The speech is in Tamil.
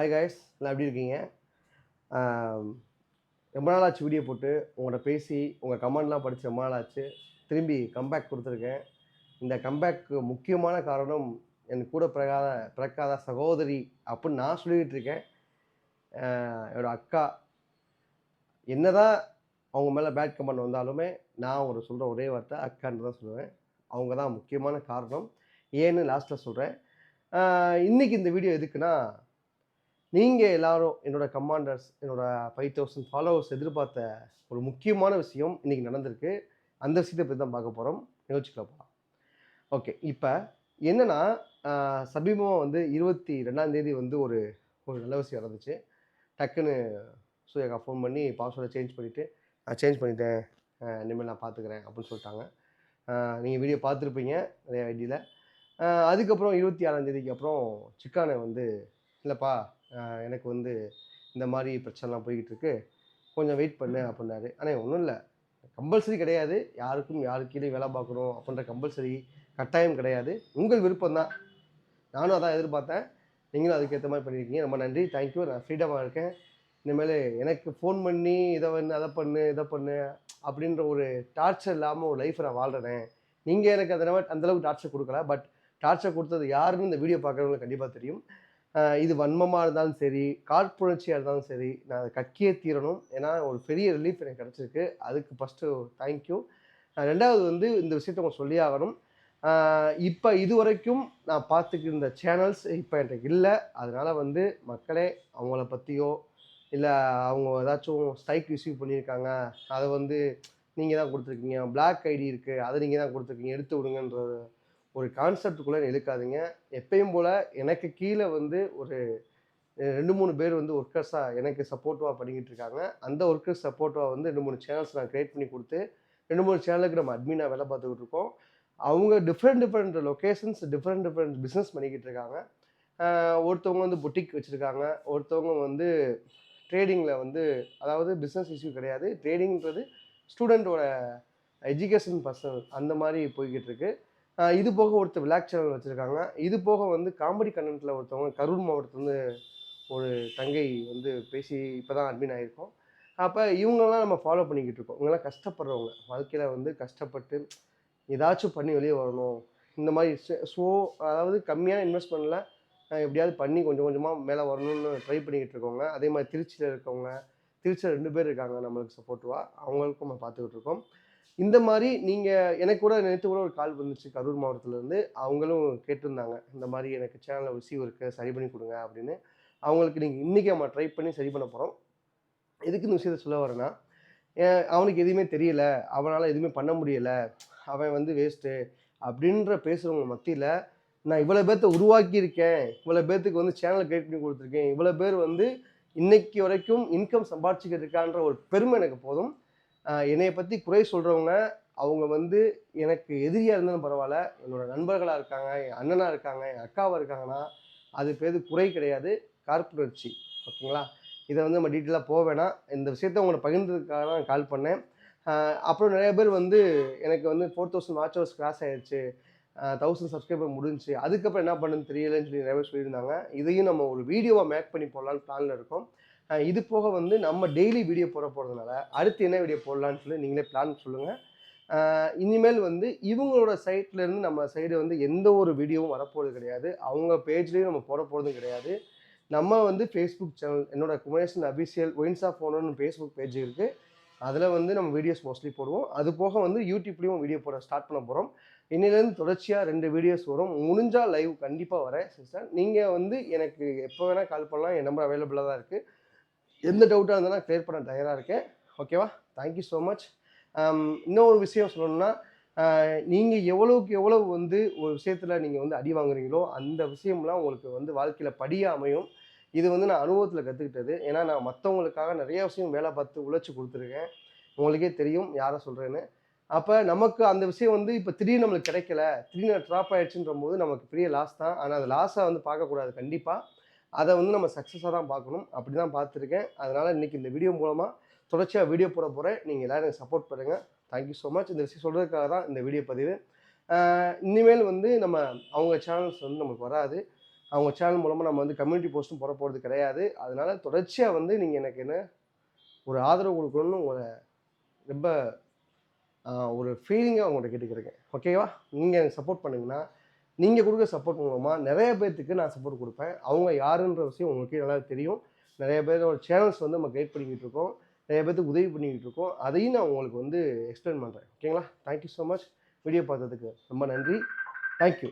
ஹாய் காய்ஸ் நான் எப்படி இருக்கீங்க? ரொம்ப நாள் ஆச்சு வீடியோ போட்டு. உங்கள்கிட்ட பேசி உங்கள் கமெண்ட்லாம் படித்து ரொம்ப நாள் ஆச்சு. திரும்பி கம்பேக் கொடுத்துருக்கேன். இந்த கம்பேக்கு முக்கியமான காரணம் என் கூட பிறகாத பிறக்காத சகோதரி அப்படின்னு நான் சொல்லிக்கிட்டு இருக்கேன். என்னோடய அக்கா அக்கா. என்னதான் அவங்க மேலே பேட் கமெண்ட் வந்தாலுமே நான் ஒரு சொல்கிற ஒரே வார்த்தை அக்கான்னு தான் சொல்லுவேன். அவங்க தான் முக்கியமான காரணம். ஏன்னு லாஸ்ட்டில் சொல்கிறேன் இன்றைக்கி இந்த வீடியோ எதுக்குன்னா நீங்கள் எல்லாரும் என்னோட கமாண்டர்ஸ் என்னோட ஃபைவ் தௌசண்ட் ஃபாலோவர்ஸ் எதிர்பார்த்த ஒரு முக்கியமான விஷயம் இன்றைக்கி நடந்திருக்கு. அந்த விஷயத்தை பற்றி தான் பார்க்க போகிறோம் யோசிச்சுக்கலாம் போகலாம் ஓகே இப்போ என்னென்னா சமீபமாக வந்து இருபத்தி ரெண்டாந்தேதி வந்து ஒரு ஒரு நல்ல விஷயம் நடந்துச்சு. டக்குன்னு சூர்யாக்கா ஃபோன் பண்ணி பாஸ்வேர்டை சேஞ்ச் பண்ணிவிட்டு நான் சேஞ்ச் பண்ணிட்டேன். இனிமேல் நான் பார்த்துக்கிறேன் அப்படின்னு சொல்லிட்டாங்க. நீங்கள் வீடியோ பார்த்துருப்பீங்க நிறைய ஐடியில் அதுக்கப்புறம் இருபத்தி ஆறாந்தேதிக்கு அப்புறம் சிக்கானை வந்து இல்லைப்பா எனக்கு வந்து இந்த மாதிரி பிரச்சனைலாம் போய்கிட்டு இருக்கு கொஞ்சம் வெயிட் பண்ணு அப்படின்னாரு. ஆனால் ஒன்றும் இல்லை. கம்பல்சரி கிடையாது. யாருக்கும் யாருக்கு கீழே வேலை பார்க்கணும் அப்படின்ற கம்பல்சரி கட்டாயம் கிடையாது. உங்கள் விருப்பம் தான். நானும் அதான் எதிர்பார்த்தேன். நீங்களும் அதுக்கேற்ற மாதிரி பண்ணியிருக்கீங்க ரொம்ப நன்றி. தேங்க்யூ நான் ஃப்ரீடமாக இருக்கேன். இனிமேல் எனக்கு ஃபோன் பண்ணி இதை பண்ணு அதை பண்ணு இதை பண்ணு அப்படின்ற ஒரு டார்ச்சர் இல்லாமல் ஒரு லைஃப்பை நான் வாழ்கிறேன் நீங்கள் எனக்கு அந்த அளவு- அந்த அளவுக்கு டார்ச்சர் கொடுக்கல. பட் டார்ச்சர் கொடுத்தது யாருன்னு இந்த வீடியோ பார்க்குறவங்களுக்கு கண்டிப்பாக தெரியும். இது வன்மமாக இருந்தாலும் சரி காற்புணர்ச்சியாக இருந்தாலும் சரி நான் அதை கக்கியே தீரணும். ஏன்னா ஒரு பெரிய ரிலீஃப் எனக்கு கிடச்சிருக்கு. அதுக்கு ஃபஸ்ட்டு தேங்க்யூ ரெண்டாவது வந்து இந்த விஷயத்த உங்களுக்கு சொல்லி ஆகணும். இப்போ இது வரைக்கும் நான் பார்த்துக்கிட்டு இருந்த சேனல்ஸ் இப்போ என்கிட்ட இல்லை. அதனால் வந்து மக்களே அவங்கள பற்றியோ இல்லை அவங்க ஏதாச்சும் ஸ்ட்ரைக் ரிசீவ் பண்ணியிருக்காங்க அதை வந்து நீங்கள் தான் கொடுத்துருக்கீங்க. பிளாக் ஐடி இருக்குது அதை நீங்கள் தான் கொடுத்துருக்கீங்க. எடுத்து விடுங்கன்ற ஒரு கான்செப்டுக்குள்ளே இழுக்காதீங்க. எப்பயும் போல் எனக்கு கீழே வந்து ஒரு ரெண்டு மூணு பேர் வந்து ஒர்க்கர்ஸாக எனக்கு சப்போர்ட்டிவாக பண்ணிக்கிட்டு இருக்காங்க. அந்த ஒர்க்கர்ஸ் சப்போர்ட்டிவாக வந்து ரெண்டு மூணு சேனல்ஸ் நான் க்ரியேட் பண்ணி கொடுத்து ரெண்டு மூணு சேனலுக்கு நம்ம அட்மினாக வேலை பார்த்துக்கிட்டு இருக்கோம். அவங்க different different locations different different business பண்ணிக்கிட்டு இருக்காங்க. ஒருத்தவங்க வந்து புட்டிக் வச்சுருக்காங்க. ஒருத்தவங்க வந்து ட்ரேடிங்கில் வந்து அதாவது பிஸ்னஸ் இஷ்யூ கிடையாது. ட்ரேடிங்கிறது ஸ்டூடெண்ட்டோட எஜுகேஷன் பர்சனல் அந்த மாதிரி போய்கிட்டு இருக்குது இது போக ஒருத்தர் விளாக் சேனல் வச்சுருக்காங்க. இது போக வந்து காமெடி கண்டென்ட்டில் ஒருத்தவங்க கரூர் மாவட்டத்துலேருந்து ஒரு தங்கை வந்து பேசி இப்போ தான் அட்மின் ஆகிருக்கோம் அப்போ இவங்கெல்லாம் நம்ம ஃபாலோ பண்ணிக்கிட்டு இருக்கோம். இவங்கெல்லாம் கஷ்டப்படுறவங்க. வாழ்க்கையில் வந்து கஷ்டப்பட்டு ஏதாச்சும் பண்ணி வெளியே வரணும். இந்த மாதிரி ஸோ அதாவது கம்மியான இன்வெஸ்ட்மெண்ட்டில் எப்படியாவது பண்ணி கொஞ்சம் கொஞ்சமாக மேலே வரணும்னு ட்ரை பண்ணிக்கிட்டு இருக்கவங்க. அதே மாதிரி திருச்சியில் இருக்கவங்க திருச்சியில் ரெண்டு பேர் இருக்காங்க நம்மளுக்கு சப்போர்ட்டிவாக அவங்களுக்கும் நம்ம பார்த்துக்கிட்டு இருக்கோம். இந்த மாதிரி நீங்கள் எனக்கு கூட நினைத்து கூட ஒரு கால் வந்துச்சு. கரூர் மாவட்டத்துலேருந்து. அவங்களும் கேட்டிருந்தாங்க இந்த மாதிரி எனக்கு சேனலில் ரிசீவ் இருக்குது சரி பண்ணி கொடுங்க அப்படின்னு. அவங்களுக்கு நீங்கள் இன்றைக்கி நம்ம ட்ரை பண்ணி சரி பண்ண போகிறோம் எதுக்கு இந்த விஷயத்த சொல்ல வரேன்னா ஏன் அவனுக்கு எதுவுமே தெரியல. அவனால் எதுவுமே பண்ண முடியலை. அவன் வந்து வேஸ்ட்டு அப்படின்ற பேசுகிறவங்க மத்தியில் நான் இவ்வளோ பேர்த்த உருவாக்கியிருக்கேன். இவ்வளோ பேர்த்துக்கு வந்து சேனல் கிரியேட் பண்ணி கொடுத்துருக்கேன். இவ்வளோ பேர் வந்து இன்னைக்கு வரைக்கும் இன்கம் சம்பாதிச்சுக்கிட்டு இருக்கான்ற ஒரு பெருமை எனக்கு போதும். என்னைய பற்றி குறை சொல்கிறவங்க அவங்க வந்து எனக்கு எதிரியாக இருந்தாலும் பரவாயில்ல. என்னோட நண்பர்களாக இருக்காங்க என் அண்ணனாக இருக்காங்க என் அக்காவாக இருக்காங்கன்னா அது பேர் குறை கிடையாது. காழ்ப்புணர்ச்சி ஓகேங்களா? இதை வந்து நம்ம டீட்டெயிலாக போக வேணாம். இந்த விஷயத்த உங்களை பகிர்ந்ததுக்காக தான் கால் பண்ணேன். அப்புறம் நிறைய பேர் வந்து எனக்கு வந்து four thousand watch hours cross ஆயிடுச்சு தௌசண்ட் சப்ஸ்கிரைபர் முடிஞ்சுச்சு. அதுக்கப்புறம் என்ன பண்ணுன்னு தெரியலன்னு சொல்லி நிறைய பேர் சொல்லியிருந்தாங்க. இதையும் நம்ம ஒரு வீடியோவாக மேக் பண்ணி போடலான்னு பிளானில் இருக்கோம். இது போக வந்து நம்ம டெய்லி வீடியோ போட போகிறதுனால அடுத்து என்ன வீடியோ போடலான்னு சொல்லி நீங்களே பிளான் சொல்லுங்கள் இனிமேல் வந்து இவங்களோட சைட்லேருந்து நம்ம சைடு வந்து எந்த ஒரு வீடியோவும் வரப்போகிறது கிடையாது. அவங்க பேஜ்லேயும் நம்ம போட போகிறதும் கிடையாது. நம்ம வந்து ஃபேஸ்புக் சேனல் என்னோட குமரேசன் அபிஷியல் ஒயின்ஸ் ஆஃப் ஓனர்னு ஃபேஸ்புக் பேஜ் இருக்குது அதில் வந்து நம்ம வீடியோஸ் மோஸ்ட்லி போடுவோம். அது போக வந்து யூடியூப்லேயும் வீடியோ போட ஸ்டார்ட் பண்ண போகிறோம் இன்னிலேருந்து தொடர்ச்சியாக ரெண்டு வீடியோஸ் வரும். முடிஞ்சால் லைவ் கண்டிப்பாக வரேன் சிஸ்டர் நீங்கள் வந்து எனக்கு எப்போ வேணால் கால் பண்ணலாம். என் நம்பர் அவைலபிளாக தான் இருக்குது எந்த டவுட்டாக இருந்தாலும் க்ளியர் பண்ண தயாராக இருக்கேன். ஓகேவா தேங்க்யூ ஸோ மச் இன்னொரு விஷயம் சொல்லணும்னா நீங்கள் எவ்வளவுக்கு எவ்வளவு வந்து ஒரு விஷயத்தில் நீங்கள் வந்து அடி வாங்குறீங்களோ அந்த விஷயம்லாம் உங்களுக்கு வந்து வாழ்க்கையில் படியாக அமையும். இது வந்து நான் அனுபவத்தில் கற்றுக்கிட்டது ஏன்னா நான் மற்றவங்களுக்காக நிறைய விஷயம் வேலை பார்த்து உழைச்சி கொடுத்துருக்கேன். உங்களுக்கே தெரியும் யாரை சொல்கிறேன்னு அப்போ நமக்கு அந்த விஷயம் வந்து இப்போ திடீர்னு நம்மளுக்கு கிடைக்கல திடீர்னு ட்ராப் ஆகிடுச்சுன்ற போது நமக்கு பெரிய லாஸ் தான். ஆனால் அது லாஸாக வந்து பார்க்கக்கூடாது. கண்டிப்பாக அதை வந்து நம்ம சக்ஸஸாக தான் பார்க்கணும். அப்படி தான் பார்த்துருக்கேன். அதனால் இன்றைக்கி இந்த வீடியோ மூலமாக தொடர்ச்சியாக வீடியோ போட போகிறேன் நீங்கள் எல்லோரும் எனக்கு சப்போர்ட் பண்ணுங்கள் தேங்க்யூ ஸோ மச் இந்த விஷயம் சொல்கிறதுக்காக தான் இந்த வீடியோ பதிவு. இனிமேல் வந்து நம்ம அவங்க சேனல்ஸ் வந்து நமக்கு வராது. அவங்க சேனல் மூலமாக நம்ம வந்து கம்யூனிட்டி போஸ்ட்டும் போட போகிறது கிடையாது. அதனால் தொடர்ச்சியாக வந்து நீங்கள் எனக்கு என்ன ஒரு ஆதரவு கொடுக்கணும்னு உங்களை ரொம்ப ஒரு ஃபீலிங்காக உங்கள்கிட்ட கேட்டுக்கிறேங்க. ஓகேவா நீங்கள் எனக்கு சப்போர்ட் பண்ணுங்கன்னா நீங்கள் கொடுக்குற சப்போர்ட் மூலமாக நிறைய பேர்த்துக்கு நான் சப்போர்ட் கொடுப்பேன். அவங்க யாருன்ற விஷயம் உங்களுக்கு நல்லா தெரியும். நிறைய பேரோட சேனல்ஸ் வந்து நம்ம கைட் பண்ணிக்கிட்டு இருக்கோம். நிறைய பேர்த்துக்கு உதவி பண்ணிக்கிட்டு இருக்கோம். அதையும் நான் உங்களுக்கு வந்து எக்ஸ்பிளைன் பண்ணுறேன் ஓகேங்களா தேங்க்யூ ஸோ மச் வீடியோ பார்த்ததுக்கு ரொம்ப நன்றி. தேங்க்யூ